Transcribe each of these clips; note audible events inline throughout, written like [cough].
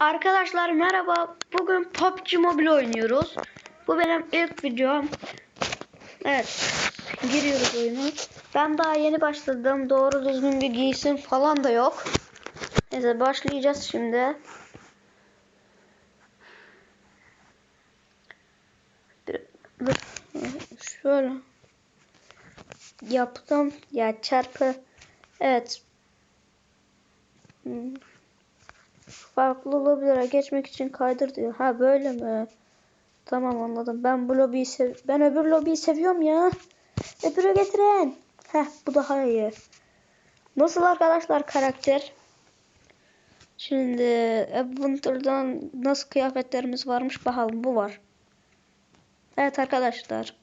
Arkadaşlar merhaba. Bugün PUBG Mobile oynuyoruz. Bu benim ilk videom. Evet. Giriyoruz oyuna. Ben daha yeni başladım. Doğru düzgün bir giysim falan da yok. Neyse başlayacağız şimdi. Şöyle. Yaptım. Ya çarpı. Evet. Hmm. Farklı lobilere geçmek için kaydır diyor. Ha böyle mi? Tamam anladım. Ben bu lobiyi sev ben öbür lobiyi seviyorum ya. Öbürü getirin. Heh bu daha iyi. Nasıl arkadaşlar karakter? Şimdi Adventure'dan nasıl kıyafetlerimiz varmış bakalım. Bu var. Evet arkadaşlar.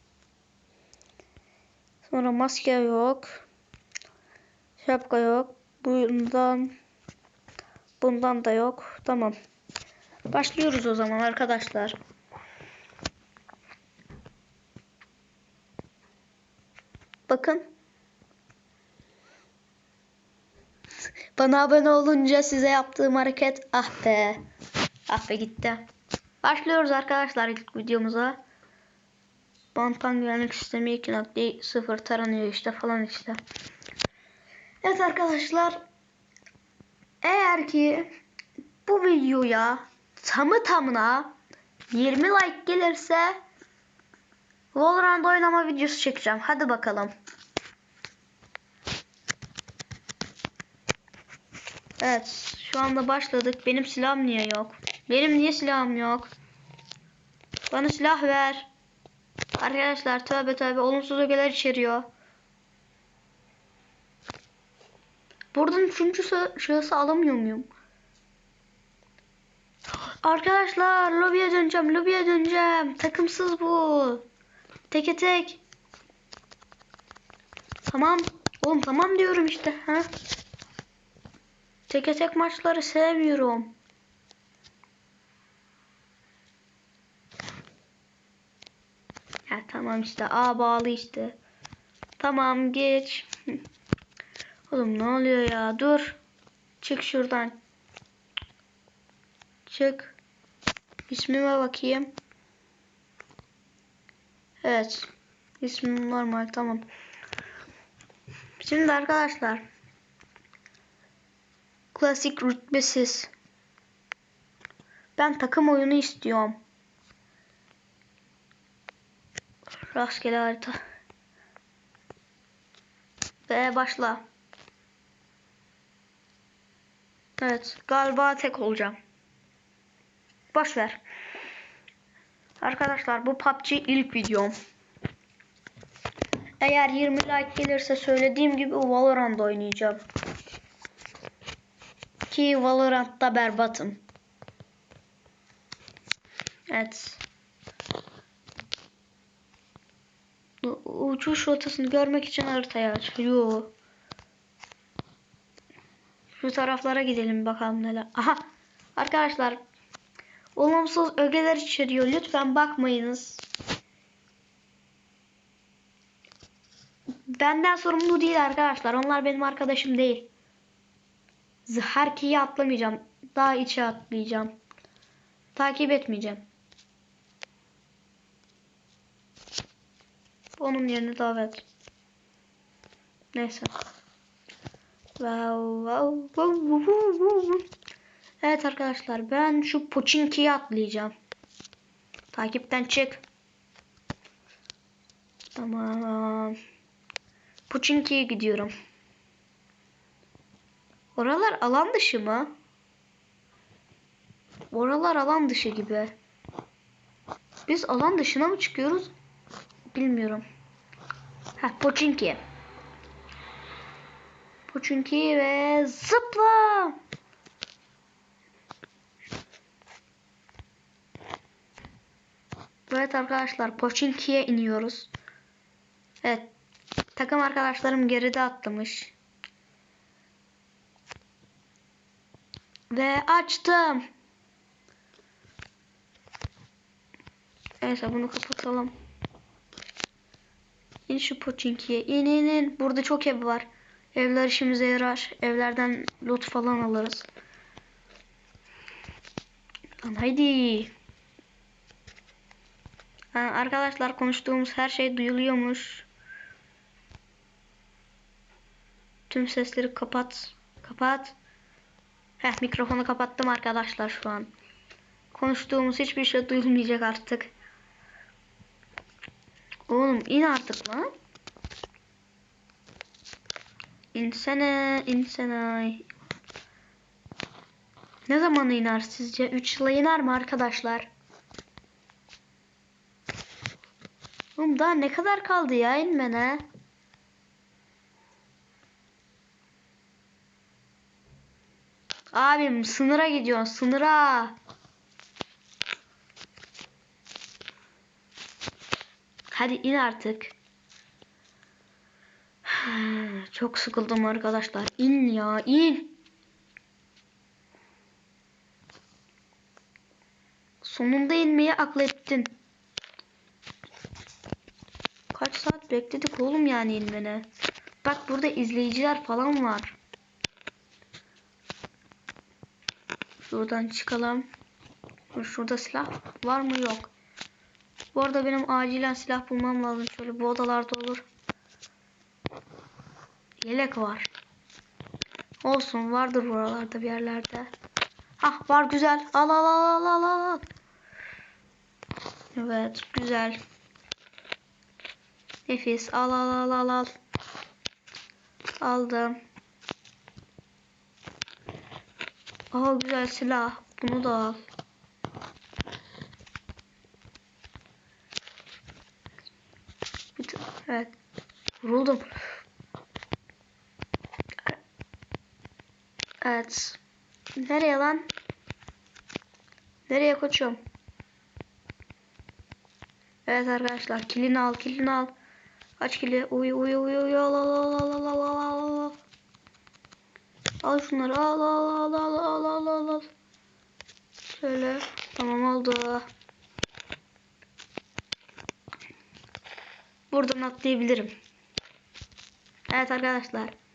Sonra maske yok. Şapka yok. Bundan Bundan da yok. Tamam. Başlıyoruz o zaman arkadaşlar. Bakın. Bana abone olunca size yaptığım hareket ah be. Ah be gitti. Başlıyoruz arkadaşlar ilk videomuza. Bantan güvenlik sistemi 2.0 taranıyor işte falan işte. Evet arkadaşlar eğer ki bu videoya tamı tamına 20 like gelirse Valorant oynama videosu çekeceğim. Hadi bakalım. Evet, şu anda başladık. Benim silahım niye yok? Benim niye silahım yok? Bana silah ver. Arkadaşlar tövbe tövbe olumsuz ögeler içeriyor. Buradan üçüncü şahısı alamıyor muyum? Arkadaşlar lobiye döneceğim, lobiye döneceğim. Takımsız bu. Teke tek. Tamam. Oğlum tamam diyorum işte. Ha? Teke tek maçları sevmiyorum. Ya tamam işte. A bağlı işte. Tamam geç. [laughs] Oğlum ne oluyor ya? Dur. Çık şuradan. Çık. İsmime bakayım. Evet. İsmim normal tamam. Şimdi arkadaşlar. Klasik rütbesiz. Ben takım oyunu istiyorum. Rastgele harita. Ve başla. Evet, galiba tek olacağım. Boş ver. Arkadaşlar bu PUBG ilk videom. Eğer 20 like gelirse söylediğim gibi Valorant oynayacağım. Ki Valorant'ta berbatım. Evet. Uçuş rotasını görmek için haritayı aç. Şu taraflara gidelim bakalım neler. Aha. Arkadaşlar. Olumsuz ögeler içeriyor. Lütfen bakmayınız. Benden sorumlu değil arkadaşlar. Onlar benim arkadaşım değil. Herkeyi atlamayacağım. Daha içe atlayacağım. Takip etmeyeceğim. Onun yerine davet. Neyse. [laughs] Evet arkadaşlar ben şu Pochinki'ye atlayacağım. Takipten çık. Tamam. Pochinki'ye gidiyorum. Oralar alan dışı mı? Oralar alan dışı gibi. Biz alan dışına mı çıkıyoruz? Bilmiyorum. Ha Pochinki. Pochinki ve zıpla. Evet arkadaşlar Pochinki'ye iniyoruz. Evet. Takım arkadaşlarım geride atlamış. Ve açtım. Neyse bunu kapatalım. İn şu Pochinki'ye. İn in in. Burada çok ev var. Evler işimize yarar. Evlerden loot falan alırız. Lan haydi. Ha, arkadaşlar konuştuğumuz her şey duyuluyormuş. Tüm sesleri kapat. Kapat. Heh mikrofonu kapattım arkadaşlar şu an. Konuştuğumuz hiçbir şey duyulmayacak artık. Oğlum in artık lan. İnsene, insene. Ne zaman iner sizce? 3 yıla iner mi arkadaşlar? Oğlum daha ne kadar kaldı ya inmene? Abim sınıra gidiyorsun sınıra. Hadi in artık. Çok sıkıldım arkadaşlar. İn ya in. Sonunda inmeyi akıl ettin. Kaç saat bekledik oğlum yani inmene. Bak burada izleyiciler falan var. Şuradan çıkalım. Şurada silah var mı yok. Bu arada benim acilen silah bulmam lazım. Şöyle bu odalarda olur. Yelek var. Olsun vardır buralarda bir yerlerde. Hah var güzel. Al al al al al al. Evet güzel. Nefis. Al al al al al. Aldım. Aha güzel silah. Bunu da al. Evet. Vuruldum. Evet. Nereye lan? Nereye koçum? Evet arkadaşlar kilini al kilini al. Kaç kili? Uy uy uy uy al al al al al al al al. Al şunları al al al al al al al al. Şöyle tamam oldu. Buradan atlayabilirim. Evet arkadaşlar.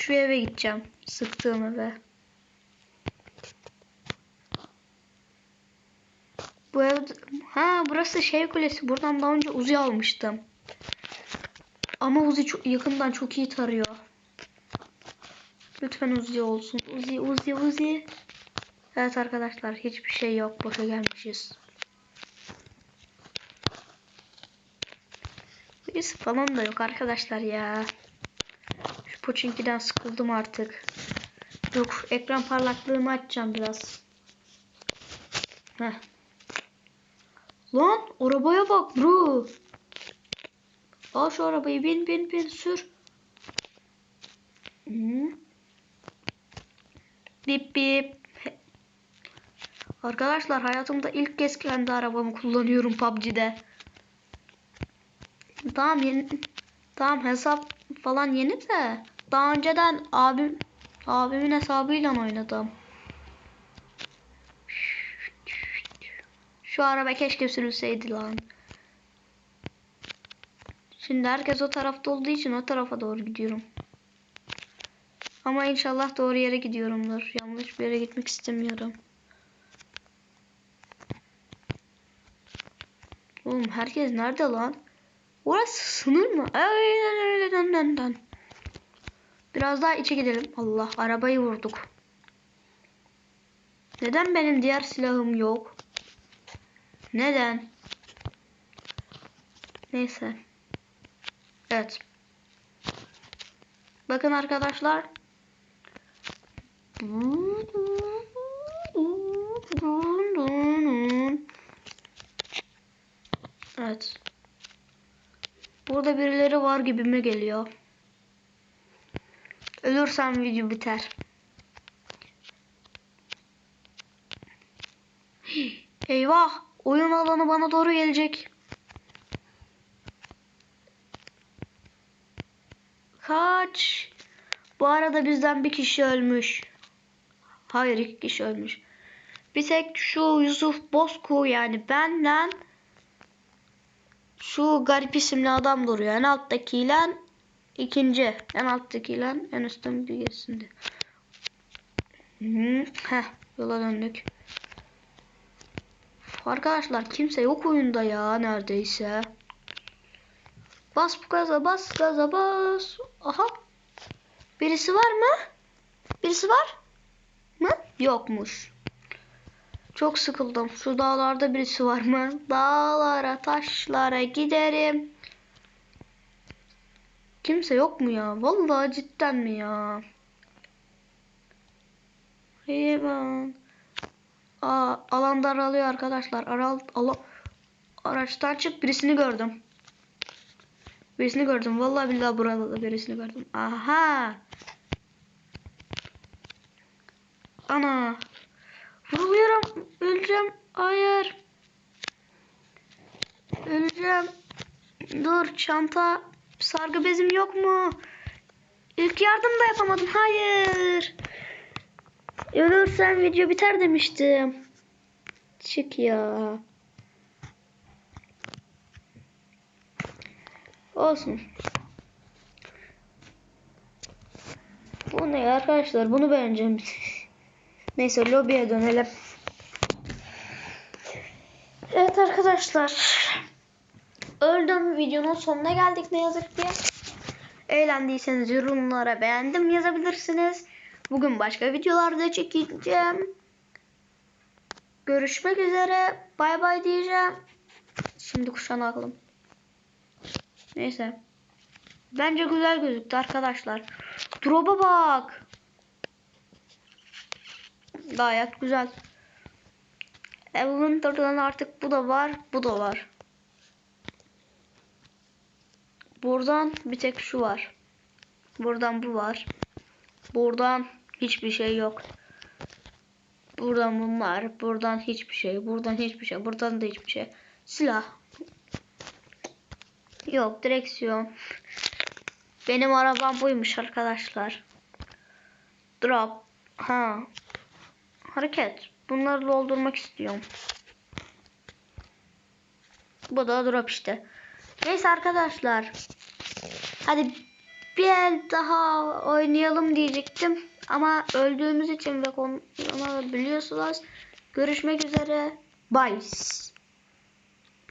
Şu eve gideceğim. Sıktığım eve. Bu ev... Ha burası şey kulesi. Buradan daha önce Uzi almıştım. Ama Uzi çok yakından çok iyi tarıyor. Lütfen Uzi olsun. Uzi, Uzi, Uzi. Evet arkadaşlar hiçbir şey yok. Boşa gelmişiz. Birisi falan da yok arkadaşlar ya. Pochinki'den sıkıldım artık. Yok ekran parlaklığımı açacağım biraz. Heh. Lan arabaya bak bro. Al şu arabayı bin bin bin sür. Hı. Bip bip. Arkadaşlar hayatımda ilk kez kendi arabamı kullanıyorum PUBG'de. Tamam yeni tamam hesap falan yeni de daha önceden abim abimin hesabıyla oynadım. Şu araba keşke sürülseydi lan. Şimdi herkes o tarafta olduğu için o tarafa doğru gidiyorum. Ama inşallah doğru yere gidiyorumdur. Yanlış bir yere gitmek istemiyorum. Oğlum herkes nerede lan? Orası sınır mı? Aynen öyle. Biraz daha içe gidelim. Allah arabayı vurduk. Neden benim diğer silahım yok? Neden? Neyse. Evet. Bakın arkadaşlar. Evet. Burada birileri var gibime geliyor. Ölürsem video biter. [gasps] Eyvah! Oyun alanı bana doğru gelecek. Kaç. Bu arada bizden bir kişi ölmüş. Hayır iki kişi ölmüş. Bir tek şu Yusuf Bozku yani benden şu garip isimli adam duruyor. En alttakiyle İkinci. En alttakiyle en üstten bir geçsindi. Hı, Heh yola döndük. Arkadaşlar kimse yok oyunda ya neredeyse. Bas bu gaza bas gaza bas. Aha. Birisi var mı? Birisi var mı? Yokmuş. Çok sıkıldım. Şu dağlarda birisi var mı? Dağlara, taşlara giderim. Kimse yok mu ya? Vallahi cidden mi ya? Hayvan. Aa, alan daralıyor arkadaşlar. Aral, ala, araçtan çık birisini gördüm. Birisini gördüm. Vallahi billahi burada da birisini gördüm. Aha. Ana. Vuruluyorum. Öleceğim. Hayır. Öleceğim. Dur çanta. Sargı bezim yok mu? İlk yardım da yapamadım. Hayır. Ölürsem video biter demiştim. Çık ya. Olsun. Bu ne arkadaşlar? Bunu beğeneceğim. [laughs] Neyse lobiye dönelim. Evet arkadaşlar. Öldüm videonun sonuna geldik ne yazık ki. Eğlendiyseniz yorumlara beğendim yazabilirsiniz. Bugün başka videolarda çekeceğim. Görüşmek üzere. Bay bay diyeceğim. Şimdi kuşağını alalım. Neyse. Bence güzel gözüktü arkadaşlar. Drop'a bak. Gayet güzel. Elementor'dan artık bu da var, bu da var. Buradan bir tek şu var. Buradan bu var. Buradan hiçbir şey yok. Buradan bunlar. Buradan hiçbir şey. Buradan hiçbir şey. Buradan da hiçbir şey. Silah. Yok direksiyon. Benim arabam buymuş arkadaşlar. Drop. Ha. Hareket. Bunları doldurmak istiyorum. Bu da drop işte. Neyse arkadaşlar. Hadi bir el daha oynayalım diyecektim. Ama öldüğümüz için ve konu biliyorsunuz. Görüşmek üzere. Bye.